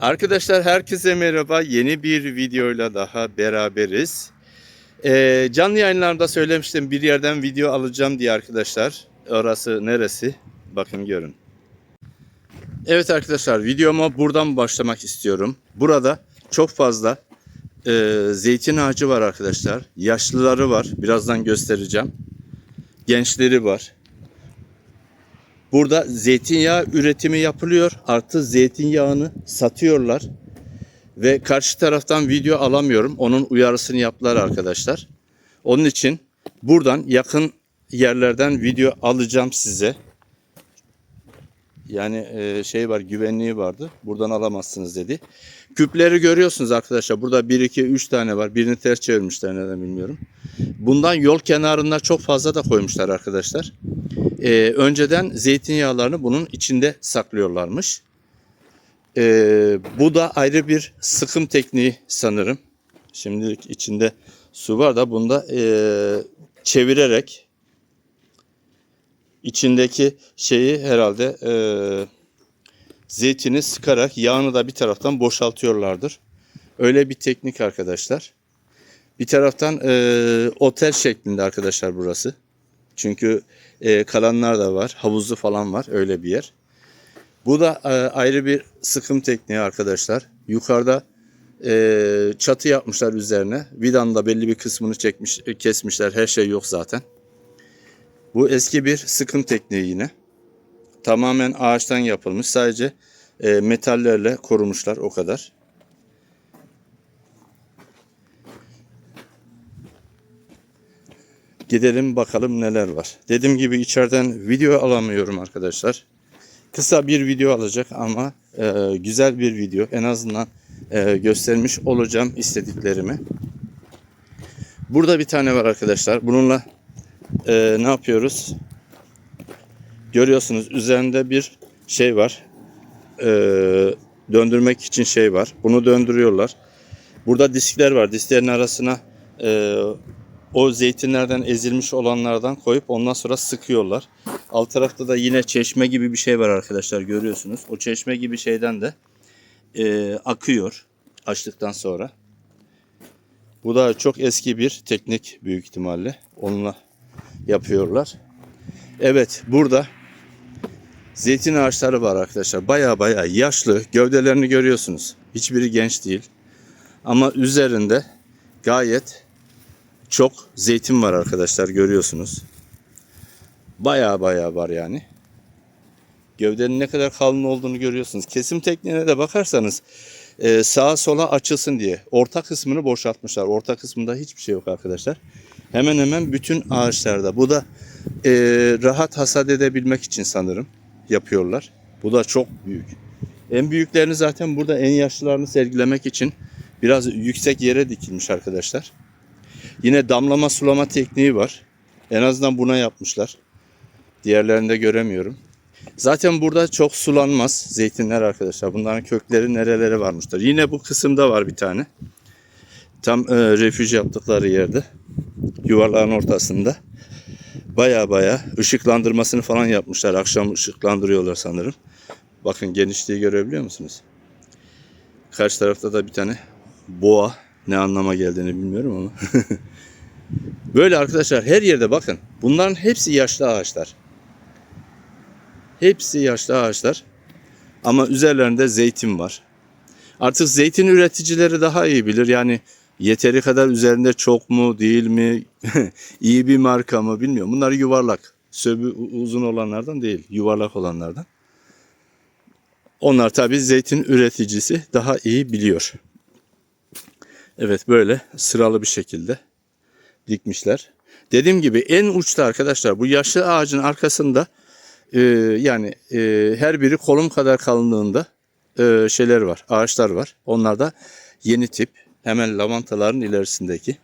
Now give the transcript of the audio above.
Arkadaşlar herkese merhaba. Yeni bir videoyla daha beraberiz. Ee, canlı yayınlarda söylemiştim bir yerden video alacağım diye arkadaşlar. Orası neresi? Bakın görün. Evet arkadaşlar videoma buradan başlamak istiyorum. Burada çok fazla e, zeytin ağacı var arkadaşlar. Yaşlıları var. Birazdan göstereceğim. Gençleri var. Burada zeytinyağı üretimi yapılıyor. Artı zeytinyağını satıyorlar. Ve karşı taraftan video alamıyorum. Onun uyarısını yaptılar arkadaşlar. Onun için buradan yakın yerlerden video alacağım size. Yani e, şey var güvenliği vardı. Buradan alamazsınız dedi. Küpleri görüyorsunuz arkadaşlar. Burada 1 2 3 tane var. Birini ters çevirmişler neden bilmiyorum. Bundan yol kenarında çok fazla da koymuşlar arkadaşlar. Ee, önceden zeytinyağlarını bunun içinde saklıyorlarmış. Ee, bu da ayrı bir sıkım tekniği sanırım. Şimdilik içinde su var da bunda ee, çevirerek içindeki şeyi herhalde ee, zeytini sıkarak yağını da bir taraftan boşaltıyorlardır. Öyle bir teknik arkadaşlar. Bir taraftan ee, otel şeklinde arkadaşlar burası. Çünkü e, kalanlar da var. Havuzlu falan var. Öyle bir yer. Bu da e, ayrı bir sıkım tekniği arkadaşlar. Yukarıda e, çatı yapmışlar üzerine. Vidanın da belli bir kısmını çekmiş, e, kesmişler. Her şey yok zaten. Bu eski bir sıkım tekniği yine. Tamamen ağaçtan yapılmış. Sadece e, metallerle korumuşlar o kadar. Gidelim bakalım neler var. Dediğim gibi içeriden video alamıyorum arkadaşlar. Kısa bir video alacak ama e, güzel bir video. En azından e, göstermiş olacağım istediklerimi. Burada bir tane var arkadaşlar. Bununla e, ne yapıyoruz? Görüyorsunuz üzerinde bir şey var. E, döndürmek için şey var. Bunu döndürüyorlar. Burada diskler var. Disklerin arasına e, o zeytinlerden ezilmiş olanlardan koyup ondan sonra sıkıyorlar. Alt tarafta da yine çeşme gibi bir şey var arkadaşlar görüyorsunuz. O çeşme gibi şeyden de e, akıyor açtıktan sonra. Bu da çok eski bir teknik büyük ihtimalle. Onunla yapıyorlar. Evet burada zeytin ağaçları var arkadaşlar. Baya baya yaşlı. Gövdelerini görüyorsunuz. Hiçbiri genç değil. Ama üzerinde gayet çok zeytin var arkadaşlar görüyorsunuz. Baya baya var yani. Gövdenin ne kadar kalın olduğunu görüyorsunuz. Kesim tekniğine de bakarsanız e, sağa sola açılsın diye orta kısmını boşaltmışlar. Orta kısmında hiçbir şey yok arkadaşlar. Hemen hemen bütün ağaçlarda. Bu da e, rahat hasat edebilmek için sanırım yapıyorlar. Bu da çok büyük. En büyüklerini zaten burada en yaşlılarını sergilemek için biraz yüksek yere dikilmiş arkadaşlar. Yine damlama sulama tekniği var. En azından buna yapmışlar. Diğerlerinde göremiyorum. Zaten burada çok sulanmaz zeytinler arkadaşlar. Bunların kökleri nerelere varmışlar. Yine bu kısımda var bir tane. Tam e, refüj yaptıkları yerde. Yuvarlağın ortasında. Baya baya ışıklandırmasını falan yapmışlar. Akşam ışıklandırıyorlar sanırım. Bakın genişliği görebiliyor musunuz? Karşı tarafta da bir tane boğa ne anlama geldiğini bilmiyorum ama. Böyle arkadaşlar her yerde bakın. Bunların hepsi yaşlı ağaçlar. Hepsi yaşlı ağaçlar. Ama üzerlerinde zeytin var. Artık zeytin üreticileri daha iyi bilir. Yani yeteri kadar üzerinde çok mu değil mi iyi bir marka mı bilmiyorum. Bunlar yuvarlak. Söbü uzun olanlardan değil. Yuvarlak olanlardan. Onlar tabi zeytin üreticisi daha iyi biliyor. Evet böyle sıralı bir şekilde dikmişler. Dediğim gibi en uçta arkadaşlar bu yaşlı ağacın arkasında e, yani e, her biri kolum kadar kalınlığında e, şeyler var, ağaçlar var. Onlar da yeni tip hemen lavantaların ilerisindeki.